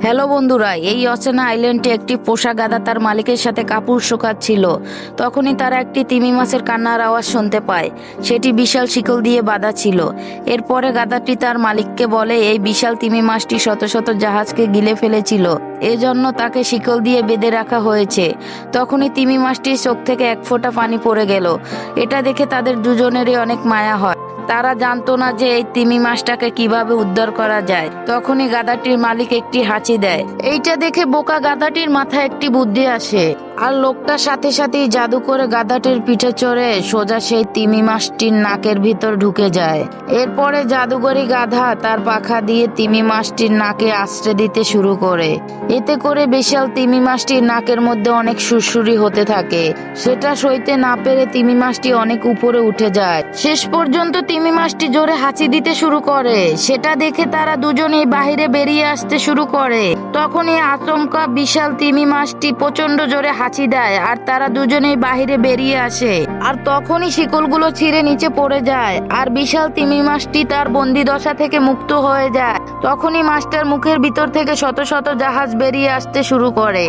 Hello বন্ধুরা, এই অচেনা আইল্যান্ডে একটি পোষা গাদা তার মালিকের সাথে কাপড় শোকাচ্ছিল। তখনই তারা একটি তিমি মাছের কান্নার আওয়াজ শুনতে পায়। সেটি বিশাল শিকল দিয়ে বাঁধা ছিল। এরপরে গাদাটি তার মালিককে বলে, এই বিশাল তিমি মাছটি শত শত জাহাজকে গিলে ফেলেছিল। এজন্য তাকে শিকল দিয়ে বেঁধে রাখা হয়েছে। তখনই তিমি মাছটির চোখ থেকে এক ফোঁটা পানি পড়ে গেল। এটা দেখে তাদের দুজনেরই অনেক মায়া হয়। তারা জানতো না যে এই তিমি মাছটাকে কীভাবে উদ্ধার করা যায়। তখনই গাধাটির মালিক একটি হাঁচি দেয়। এইটা দেখে বোকা গাধাটির মাথায় একটি বুদ্ধি আসে। আর লোকটার সাথে সাথেই জাদু করে গাধাটির পিঠে চড়ে সোজা সেই তিমি মাছটির নাকের ভিতর ঢুকে যায়। এরপরে জাদুকরি গাধা তার পাখা দিয়ে তিমি মাছটির নাকে আশ্রে দিতে শুরু করে। এতে করে বিশাল তিমি মাছটির নাকের মধ্যে অনেক সুরসুরি হতে থাকে। সেটা সইতে না পেরে তিমি মাছটি অনেক উপরে উঠে যায়। শেষ পর্যন্ত তিমি মাছটি জোরে হাঁচি দিতে শুরু করে। সেটা দেখে তারা দুজনেই বাহিরে বেরিয়ে আসতে শুরু করে। তখনই আচমকা বিশাল তিমি মাছটি প্রচণ্ড জোরে হাঁচি দেয় আর তারা দুজনেই বাহিরে বেরিয়ে আসে। আর তখনই শিকলগুলো ছিঁড়ে নিচে পড়ে যায় আর বিশাল তিমি মাছটি তার বন্দি দশা থেকে মুক্ত হয়ে যায়। তখনই মাছটার মুখের ভিতর থেকে শত শত জাহাজ বেরিয়ে আসতে শুরু করে।